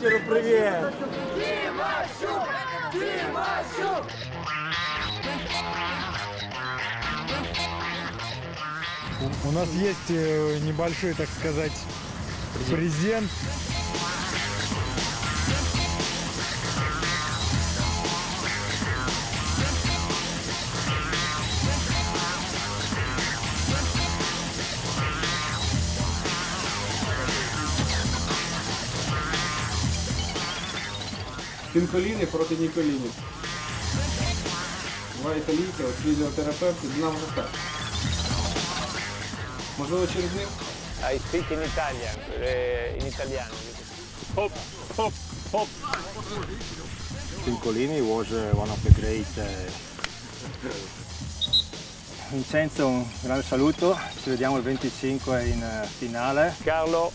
привет! У- У нас есть э, небольшой, так сказать, презент. Пінколіни проти Ніколінів. Два італійця, от фізіотерапевти, Динамо так. Можливо, через них? I speak in Italian, eh, in italiano. Hop, hop, hop. Piccolini was uh, one of the great. uh, Vincenzo, un grande saluto, ci vediamo il 25 in eh, finale. Carlo,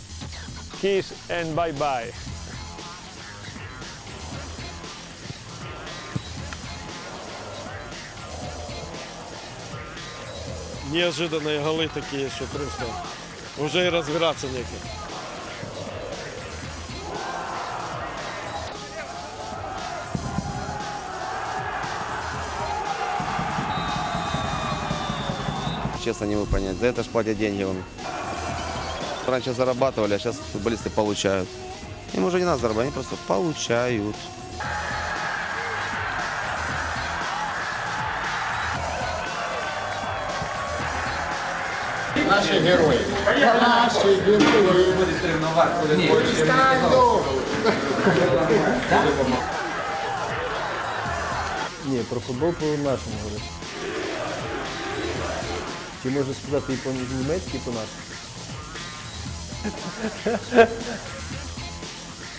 kiss and bye bye. Неожиданные голы такие, что просто уже и разбираться неким. Честно, не могу понять. За это ж платят деньги. Он. Раньше зарабатывали, а сейчас футболисты получают. Им уже не надо зарабатывать, они просто получают. Наші герої. Наші герої. Ні, про футбол по-нашому говорить. Чи можна сказати і по-німецьки, і по-нашому?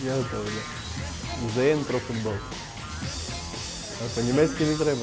Я готовий. да. ЗН про футбол. А по-німецьки не треба.